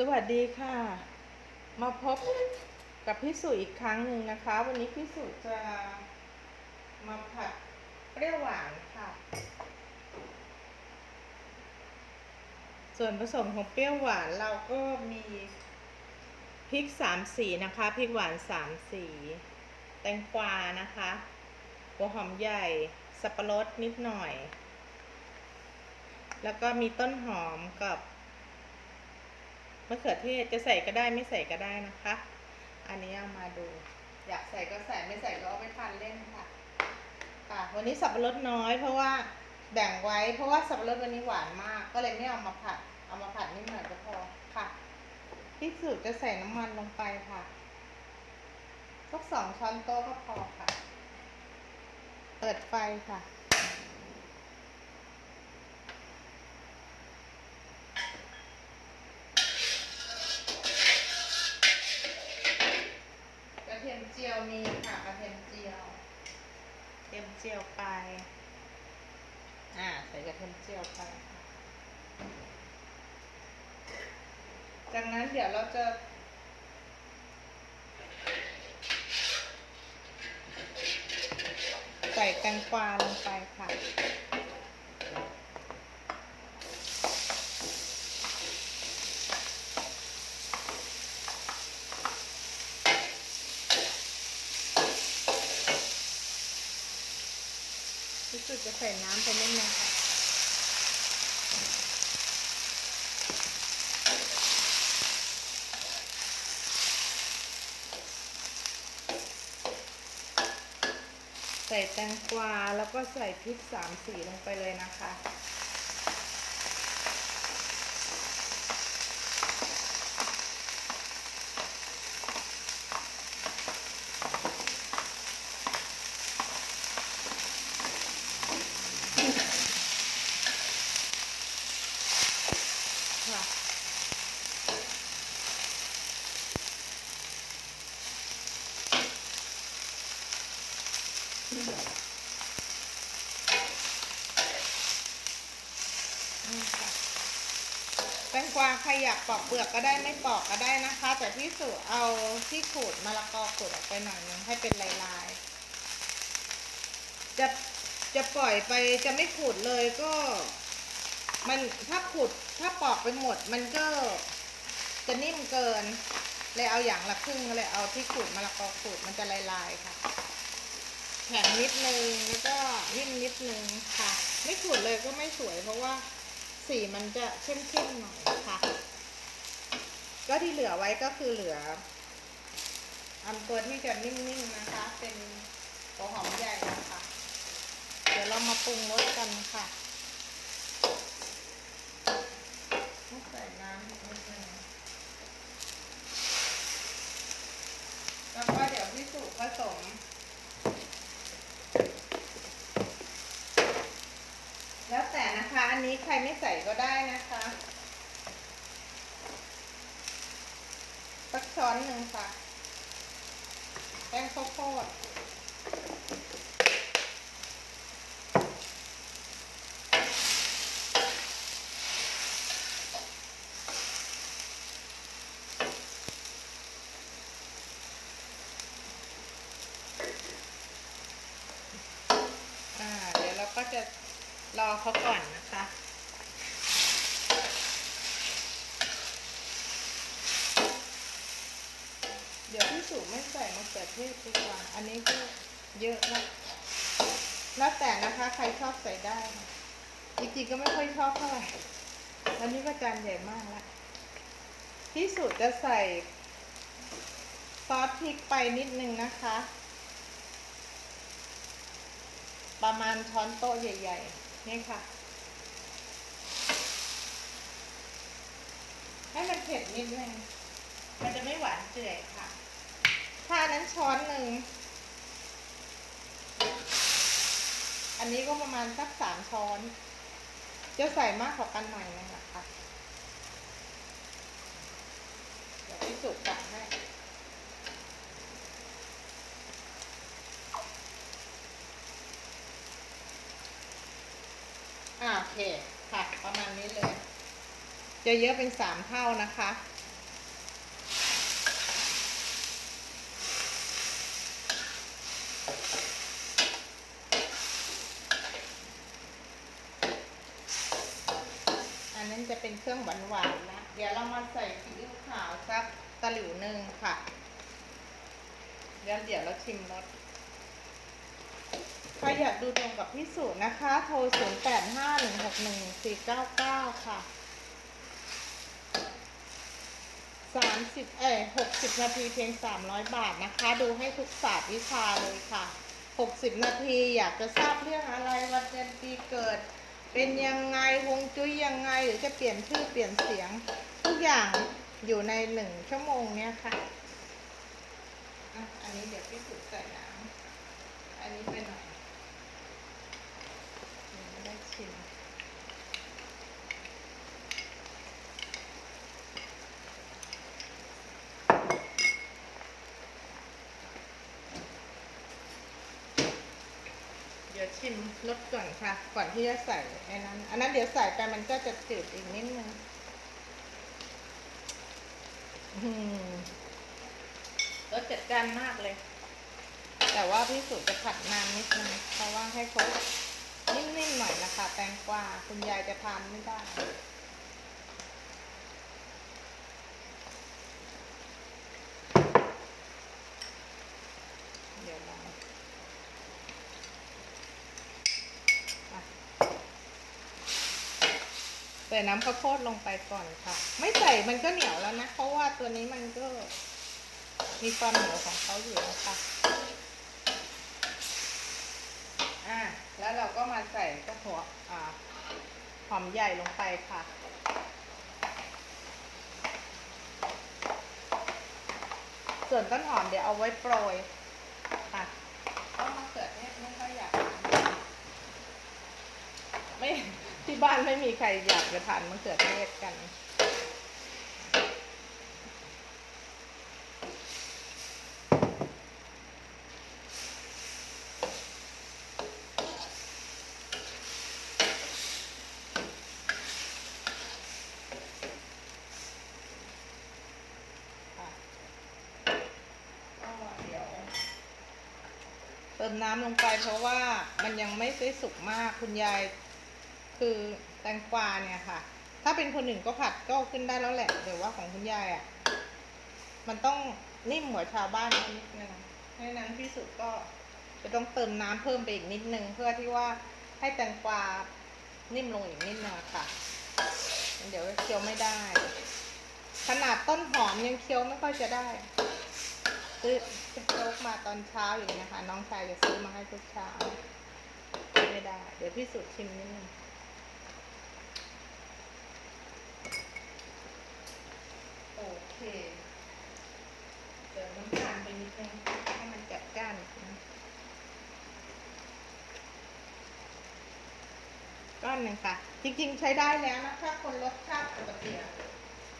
สวัสดีค่ะ มาพบกับพี่สุอีกครั้งหนึ่งนะคะ วันนี้พี่สุจะมาผัดเปรี้ยวหวานค่ะ ส่วนผสมของเปรี้ยวหวานเราก็มีพริกสามสีนะคะพริกหวานสามสี แตงกวานะคะหัวหอมใหญ่สับปะรดนิดหน่อย แล้วก็มีต้นหอมกับ มะเขือเทศจะใส่ก็ได้ไม่ใส่ก็ได้นะคะ อันนี้เอามาดู อยากใส่ก็ใส่ไม่ใส่ก็เอาไปทานเล่นค่ะ ค่ะ วันนี้สับปะรดน้อย เพราะว่าแบ่งไว้ เพราะว่าสับปะรดวันนี้หวานมาก ก็เลยไม่เอามาผัด เอามาผัดนิดหน่อยก็พอค่ะที่สุดจะใส่น้ำมันลงไปค่ะสักสองช้อนโต๊ะก็พอค่ะ เปิดไฟค่ะ กระเทียมเจียวมีค่ะกระเทียมเจียวกระเทียมเจียวไป อ่าใส่กระเทียมเจียวไปค่ะจากนั้นเดี๋ยวเราจะใส่แตงกวาลงไปค่ะ รู้สึกจะใส่น้ำไปนิดนึงค่ะ ใส่แตงกวาแล้วก็ใส่พริกสามสีลงไปเลยนะคะ แตงกวาใครอยากปอกเปลือกก็ได้ไม่ปอกก็ได้นะคะ แต่พี่สุเอาที่ขูดมะละกอขูดออกไปหน่อยนึงให้เป็นลายๆ จะจะปล่อยไปจะไม่ขูดเลยก็ มันถ้าขูดถ้าปอกไปหมด มันก็จะนิ่มเกิน เลยเอาอย่างละครึ่งเลยเอาที่ขูดมะละกอขูดมันจะลายๆค่ะ แข็งนิดนึงแล้วก็นิ่มนิดนึงค่ะ ไม่ขูดเลยก็ไม่สวยเพราะว่าสีมันจะเข้มๆหน่อยค่ะ ก็ที่เหลือไว้ก็คือเหลืออันตัวที่จะนิ่มๆนะคะ เป็นหัวหอมใหญ่นะคะ เดี๋ยวเรามาปรุงรสกันค่ะต้องใส่น้ำนิดนึงแล้วก็เดี๋ยวพี่สุผสม แล้วแต่นะคะ อันนี้ ใครไม่ใส่ก็ได้นะคะสักช้อนหนึ่งค่ะ แป้งข้าวโพดก็จะรอเขาก่อนนะคะ่สูงไม่ใส่มะเขือเทศดีกว่า อันนี้ก็เยอะแล้วแล้วแต่นะคะ ใครชอบใส่ได้จริงๆก็ไม่ค่อยชอบเท่าไหร่อันนี้ก็จานใหญ่มากละพี่สุดจะใส่ซอสพริกไปนิดนึงนะคะ ประมาณช้อนโต๊ะใหญ่ ๆ นี่ค่ะ ให้มันเผ็ดนิดนึงมันจะไม่หวานเจือยค่ะ ถ้านั้นช้อนหนึ่ง อันนี้ก็ประมาณสักสามช้อน จะใส่มากกว่ากันหน่อยนึงนะคะเดี๋ยวพี่สุกตักให้อ่าโอเค ค่ะ ประมาณนี้เลย จะเยอะเป็นสามเท่านะคะ นั้นจะเป็นเครื่องหวา นหวนะเดี๋ยวเรามาใส่ซีอิ๊วขาวสักตะหลิวหนึ่งค่ะเดี๋ยวเดี๋ยวเราชิมรสใครอยากดูตรงกับพี่สุนะคะ โทร 0 8 5 1 6 1 4 9 9 ค่ะ 30 เอ้ย60 นาทีเพียง 300 บาทนะคะ ดูให้ทุกศาสตร์วิชาเลยค่ะ 60 นาทีอยากจะทราบเรื่องอะไรวันเดือนปีเกิด เป็นยังไงฮวงจุ้ยยังไงหรือจะเปลี่ยนชื่อเปลี่ยนเสียง ทุกอย่างอยู่ในหนึ่งชั่วโมงเนี้ยค่ะอะอันนี้เดี๋ยวพี่สุดใส่น้ำอันนี้ไปหน่อยยังไม่ได้ชิม เดี๋ยว ชิมรสก่อนค่ะ ก่อนที่จะใส่ไอ้นั้น อันนั้นเดี๋ยวใส่ไปมันก็จะจืดอีกนิดนึงอืมรสจัดจ้านมากเลย แต่ว่าพี่สุจะผัดนานนิดนึงเพราะว่าให้เขานิ่มๆหน่อยนะคะ แตงกวาคุณยายจะทานไม่ได้เดี๋ยวลองอะ ใส่น้ำข้าวโพดลงไปก่อนค่ะ ไม่ใส่มันก็เหนียวแล้วนะ เพราะว่าตัวนี้มันก็ มีความเหนียวของเขาอยู่แล้วค่ะอะแล้วเราก็มาใส่กระหัวอ่าหอมใหญ่ลงไปค่ะส่วนต้นหอมเดี๋ยวเอาไว้โปรยค่ะต้นมะเขือเทศไม่ค่อยอยากไม่ ที่บ้านไม่มีใครอยากจะทานมะเขือเทศกันเดี๋ยวเติมน้ำลงไปเพราะว่ามันยังไม่ได้สุกมากคุณยาย คือแตงกวาเนี่ยค่ะ ถ้าเป็นคนอื่นก็ผัดก็ขึ้นได้แล้วแหละแต่ว่าของคุณยายอะ มันต้องนิ่มหัวชาวบ้านนิดนึงเพราะฉะนั้นพี่สุดก็จะต้องเติมน้ำเพิ่มไปอีกนิดนึงเพื่อที่ว่าให้แตงกวานิ่มลงอีกนิดนึงค่ะ เดี๋ยวเคี้ยวไม่ได้ ขนาดต้นหอมยังเคี้ยวไม่ค่อยจะได้ซื้อจะโจ๊กมาตอนเช้าอย่างเงี้ค่ะน้องชายจะซื้อมาให้ทุกเช้า ไม่ได้ เดี๋ยวพี่สุดชิมนิดนึงโอ เคเติมน้ำตาลไปนิดนึงให้มันจัดจ้านก้อนหนึ่งค่ะ จริงๆใช้ได้แล้วนะถ้าคนรสชาติปกติ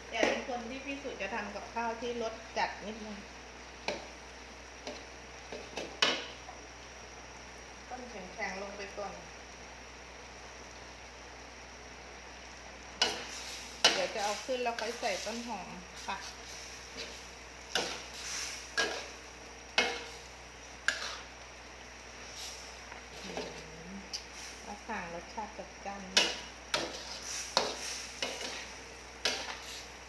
แต่เป็นคนที่พี่สุดจะทำกับข้าวที่รสจัดนิดนึง ต้นแข็งๆลงไปก่อน เดี๋ยว จะเอาขึ้นแล้วค่อยใส่ต้นหอมค่ะอืมมะขามรสชาติจัดจ้าน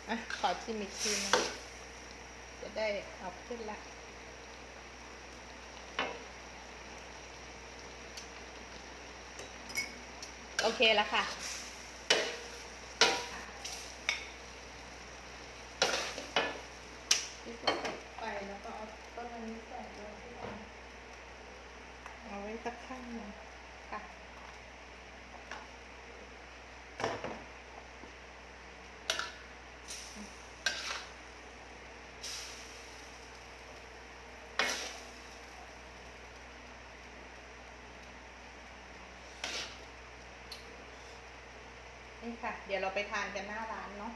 อะ ขอชิมอีกทีนึงจะได้เอาขึ้นละโอเคแล้วค่ะ ที่จะปิดไปแล้วก็เอาต้นอันนี้ใส่ด้วยที่วางเอาไว้สักข้างหนึ่งค่ะ นี่ค่ะ เดี๋ยวเราไปทานกันหน้าร้านเนาะ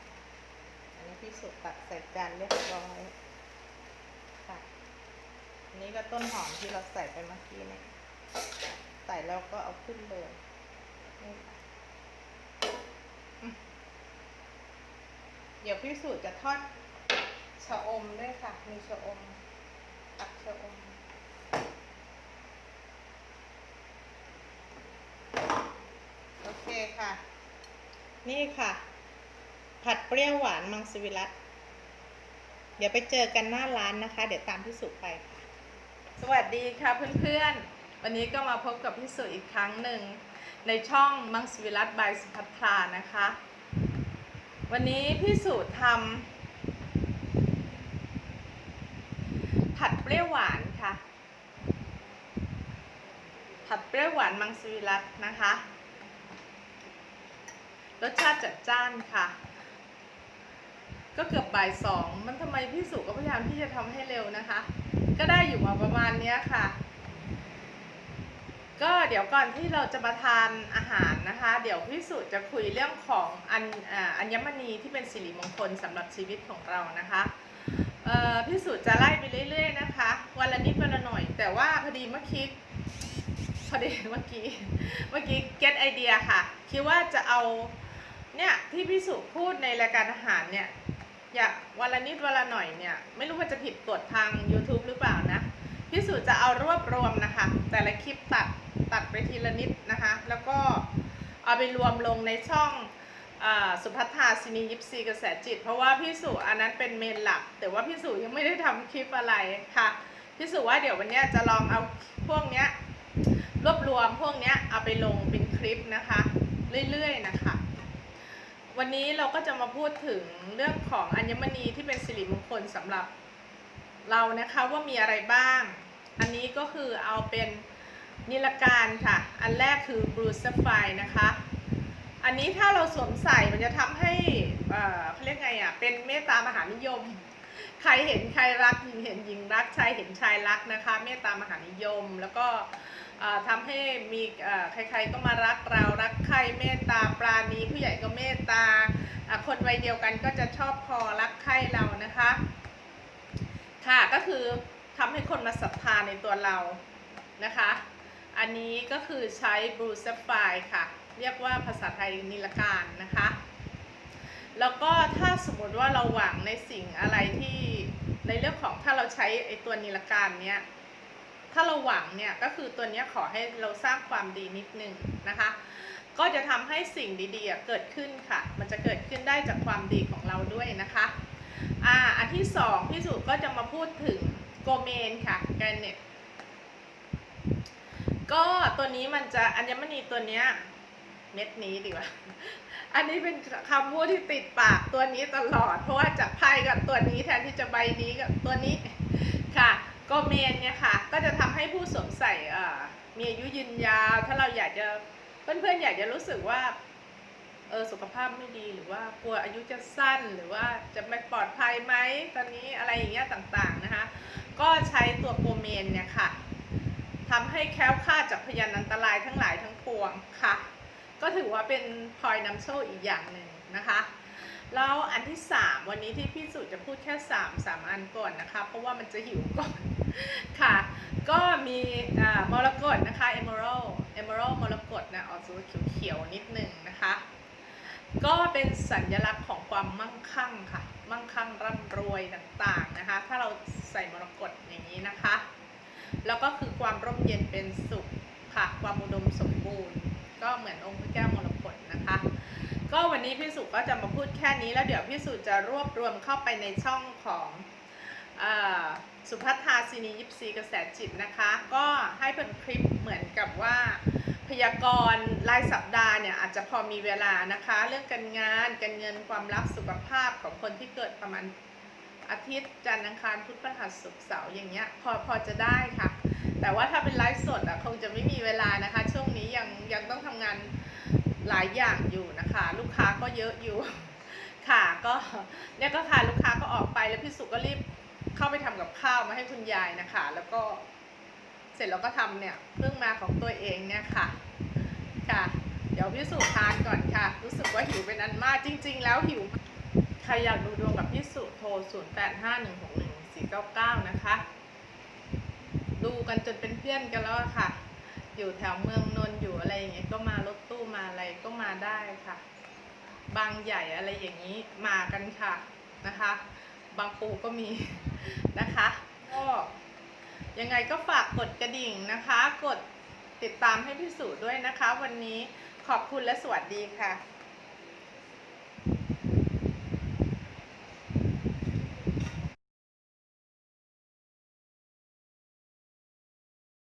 อันนี้พี่สุตัดใส่จานเรียบร้อยค่ะ อันนี้ก็ต้นหอมที่เราใส่ไปเมื่อกี้เนี่ยใส่แล้วก็เอาขึ้นเลยนี่ค่ะเดี๋ยวพี่สุจะทอดชะอมด้วยค่ะ มีชะอม ตักชะอม โอเคค่ะ นี่ค่ะ ผัดเปรี้ยวหวานมังสวิรัตเดี๋ยวไปเจอกันหน้าร้านนะคะ เดี๋ยวตามพี่สุไปค่ะ สวัสดีค่ะเพื่อนๆ วันนี้ก็มาพบกับพี่สุอีกครั้งหนึ่ง ในช่องมังสวิรัตบายสุภัทรานะคะ วันนี้พี่สุทำผัดเปรี้ยวหวานค่ะ ผัดเปรี้ยวหวานมังสวิรัตนะคะ รสชาติจัดจ้านค่ะ ก็เกือบบ่ายสองมันทำไมพี่สุก็พยายามที่จะทำให้เร็วนะคะ ก็ได้อยู่มาประมาณนี้ค่ะ ก็เดี๋ยวก่อนที่เราจะมาทานอาหารนะคะ เดี๋ยวพี่สุจะคุยเรื่องของอัญอัญมณีที่เป็นสิริมงคลสำหรับชีวิตของเรานะคะพี่สุจะไล่ไปเรื่อย ๆ นะคะ วันละนิดวันละหน่อย แต่ว่าพอดีเมื่อกี้พอดีเมื่อกี้เมื่อกี้เก็ตไอเดียค่ะ คิดว่าจะเอา เนี่ยที่พี่สุพูดในรายการอาหารเนี่ยอย่าวันละนิดวันละหน่อยเนี่ยไม่รู้ว่าจะผิดกฎทาง YouTube หรือเปล่านะพี่สุจะเอารวบรวมนะคะ แต่ละคลิปตัดตัดไปทีละนิดนะคะ แล้วก็เอาไปรวมลงในช่องอสุพัฒนาซินียิปซีกระแสจิต เพราะว่าพี่สุอันนั้นเป็นเมนหลัก แต่ว่าพี่สุยังไม่ได้ทำคลิปอะไรค่ะพี่สุว่าเดี๋ยววันนี้จะลองเอาพวกเนี้ยรวบรวมพวกเนี้ยเอาไปลงเป็นคลิปนะคะ เรื่อยๆนะคะ วันนี้เราก็จะมาพูดถึงเรื่องของอัญมณีที่เป็นสิริมงคลสำหรับเรานะคะว่ามีอะไรบ้าง อันนี้ก็คือเอาเป็นนิลการค่ะ อันแรกคือบรูซไฟนะคะ อันนี้ถ้าเราสวมใส่มันจะทำให้เอ่อเขาเรียกไงอะเป็นเมตตามหานิยม ใครเห็นใครรักหญิงเห็นหญิงรักชายเห็นชายรักนะคะเมตตามหานิยม แล้วก็เอ่อทำให้มีใครๆก็มารักเรารักใครเมตตาปราณีผู้ใหญ่ก็เมตตา คนวัยเดียวกันก็จะชอบพอรักใครเรานะคะ ค่ะก็คือทำให้คนมาศรัทธาในตัวเรานะคะ อันนี้ก็คือใช้บลูซฟไฟค่ะ เรียกว่าภาษาไทยนิลการนะคะ แล้วก็ถ้าสมมติว่าเราหวังในสิ่งอะไรที่ในเรื่องของถ้าเราใช้ไอตัวนิลการเนี้ยถ้าเราหวังเนี่ยก็คือตัวเนี้ยขอให้เราสร้างความดีนิดนึงนะคะ ก็จะทำให้สิ่งดีๆเกิดขึ้นค่ะ มันจะเกิดขึ้นได้จากความดีของเราด้วยนะคะอ่าอันที่สองพี่สุก็จะมาพูดถึงโกเมนค่ะแกรเนตก็ตัวนี้มันจะอัญมณีตัวเนี้ย เม็ดนี้ดีกว่า อันนี้เป็นคำพูดที่ติดปากตัวนี้ตลอด เพราะว่าจากไพ่กับตัวนี้แทนที่จะใบนี้กับตัวนี้ค่ะโกเมนเนี่ยค่ะ ก็จะทำให้ผู้สวมใส่มีอายุยืนยาว ถ้าเราอยากจะเพื่อนๆอยากจะรู้สึกว่าเออสุขภาพไม่ดีหรือว่ากลัวอายุจะสั้นหรือว่าจะไม่ปลอดภัยไหมตอนนี้อะไรอย่างเงี้ยต่างๆนะคะ ก็ใช้ตัวโกเมนเนี่ยค่ะทำให้แคล้วคลาดจากพยานอันตรายทั้งหลายทั้งปวงค่ะ ก็ถือว่าเป็นพลอยนำโชคอีกอย่างหนึ่งนะคะแล้วอันที่ 3 วันนี้ที่พี่สุจะพูดแค่ 3 3 อันก่อนนะคะ เพราะว่ามันจะหิวก่อนค่ะ ก็มีมรกตนะคะ emerald emerald มรกตนะออกสีเขียวๆนิดหนึ่งนะคะ ก็เป็นสัญลักษณ์ของความมั่งคั่งค่ะ มั่งคั่งร่ำรวยต่างๆนะคะ ถ้าเราใส่มรกตอย่างนี้นะคะ แล้วก็คือความร่มเย็นเป็นสุขค่ะ ความอุดมสมบูรณ์ ก็เหมือนองค์พระแก้วมรกตนะคะ ก็วันนี้พี่สุก็จะมาพูดแค่นี้แล้วเดี๋ยวพี่สุจะรวบรวมเข้าไปในช่องของอสุภัทาซินียิปซีกระแสจิตนะคะ ก็ให้เป็นคลิปเหมือนกับว่าพยากรณ์รายสัปดาห์เนี่ยอาจจะพอมีเวลานะคะ เรื่องการงานการเงินความรักสุขภาพของคนที่เกิดประมาณอาทิตย์จันทร์อังคารพุธพฤหัสศุกร์เสาร์อย่างเงี้ยพอพอจะได้ค่ะ แต่ว่าถ้าเป็นไลฟ์สดอะคงจะไม่มีเวลานะคะ ช่วงนี้ยังยัง หลายอย่างอยู่นะคะ ลูกค้าก็เยอะอยู่ ค่ะก็เนี่ยก็ค่ะลูกค้าก็ออกไปแล้วพี่สุก็รีบเข้าไปทำกับข้าวมาให้คุณยายนะคะ แล้วก็เสร็จแล้วก็ทำเนี่ยเพิ่งมาของตัวเองเนี่ยค่ะ ค่ะ เดี๋ยวพี่สุทานก่อนค่ะ รู้สึกว่าหิวเป็นอันมากจริง ๆ แล้วหิวใครอยากดูดวงกับพี่สุโทร0 8 5 1 6 1 4 9 9 นะคะ ดูกันจนเป็นเพื่อนกันแล้วค่ะ อยู่แถวเมืองนนท์อยู่อะไรอย่างเงี้ยก็มารถตู้มาอะไรก็มาได้ค่ะ บางใหญ่อะไรอย่างนี้มากันค่ะนะคะ บางปูก็มีนะคะก็ยังไงก็ฝากกดกระดิ่งนะคะ กดติดตามให้พี่สุด้วยนะคะ วันนี้ขอบคุณและสวัสดีค่ะ